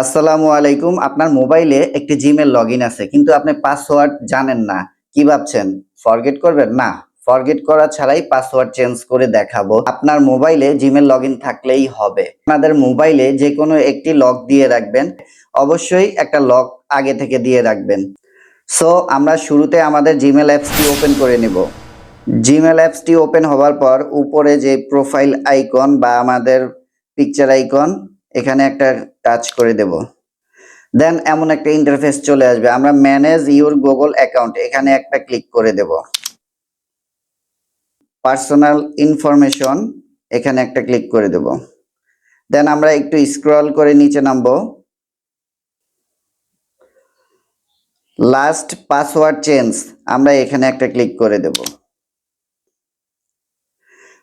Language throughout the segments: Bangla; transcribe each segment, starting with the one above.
আসসালামু আলাইকুম। আপনার মোবাইলে একটি জিমেল লগ আছে, কিন্তু আপনি পাসওয়ার্ড জানেন না। কি ভাবছেন? ফরগেট করবেন? না, ফরগেট করা ছাড়াই পাসওয়ার্ড চেঞ্জ করে দেখাবো। আপনার মোবাইলে জিমেল লগ থাকলেই হবে। আপনাদের মোবাইলে যে কোনো একটি লক দিয়ে রাখবেন। অবশ্যই একটা লক আগে থেকে দিয়ে রাখবেন। সো, আমরা শুরুতে আমাদের জিমেল অ্যাপসটি ওপেন করে নেব। জিমেল অ্যাপসটি ওপেন হওয়ার পর উপরে যে প্রোফাইল আইকন বা আমাদের পিকচার আইকন এখানে একটা টাচ করে দেব। দেন এমন একটা ইন্টারফেস চলে আসবে। আমরা ম্যানেজ ইউর গুগল অ্যাকাউন্ট এখানে একটা ক্লিক করে দেব। পার্সোনাল ইনফরমেশন এখানে একটা ক্লিক করে দেব। দেন আমরা একটু স্ক্রল করে নিচে নামবো। লাস্ট পাসওয়ার্ড চেঞ্জ আমরা এখানে একটা ক্লিক করে দেব।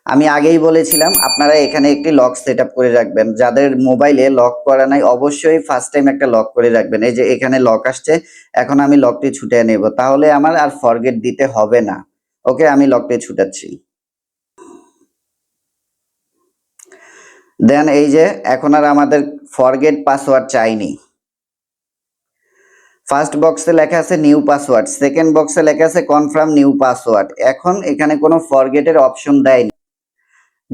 আমি আগেই বলেছিলাম, আপনারা এখানে একটি লক সেট করে রাখবেন। যাদের মোবাইলে লক করা নাই, অবশ্যই ফার্স্ট টাইম একটা লক করে রাখবেন। এই যে এখানে লক আসছে, এখন আমি লকটি ছুটে নেব। তাহলে আমার আর ফরগেট দিতে হবে না। ওকে, আমি লকটি ছুটাচ্ছি। দেন এই যে, এখন আর আমাদের ফরগেট পাসওয়ার্ড চাইনি। ফার্স্ট বক্সে লেখা আছে নিউ পাসওয়ার্ড সেকেন্ড বক্সে লেখা আছে কনফার্ম নিউ পাসওয়ার্ড এখন এখানে কোনো ফরগেটের অপশন দেয়নি।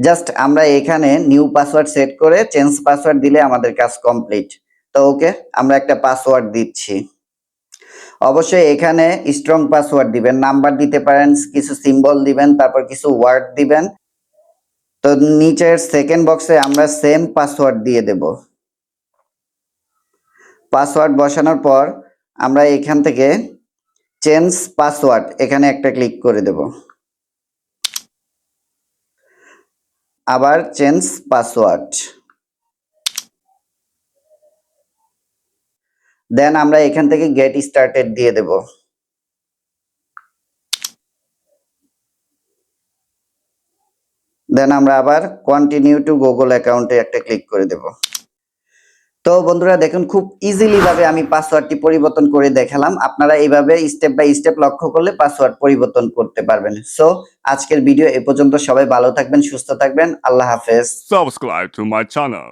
জাস্ট আমরা এখানে নিউ পাসওয়ার্ড সেট করে চেঞ্জ পাসওয়ার্ড দিলে আমাদের কাজ কমপ্লিট তো ওকে, আমরা একটা পাসওয়ার্ড দিচ্ছি। অবশ্যই এখানে স্ট্রং পাসওয়ার্ড দিবেন নাম্বার দিতে পারেন, কিছু সিম্বল দিবেন, তারপর কিছু ওয়ার্ড দিবেন। তো নিচের সেকেন্ড বক্সে আমরা সেম পাসওয়ার্ড দিয়ে দেব। পাসওয়ার্ড বসানোর পর আমরা এখান থেকে চেঞ্জ পাসওয়ার্ড এখানে একটা ক্লিক করে দেব। আবার চেঞ্জ পাসওয়ার্ড। দেন আমরা এখান থেকে গেট স্টার্টেড দিয়ে দেব। দেন আমরা আবার কন্টিনিউ টু গুগল অ্যাকাউন্টে একটা ক্লিক করে দেব। তো বন্ধুরা দেখুন, খুব ইজিলি ভাবে আমি পাসওয়ার্ডটি পরিবর্তন করে দেখালাম। আপনারা এইভাবে স্টেপ বাই স্টেপ লক্ষ্য করলে পাসওয়ার্ড পরিবর্তন করতে পারবেন। সো আজকের ভিডিও এ পর্যন্ত সবাই ভালো থাকবেন, সুস্থ থাকবেন। আল্লাহ হাফেজ। Subscribe to my channel.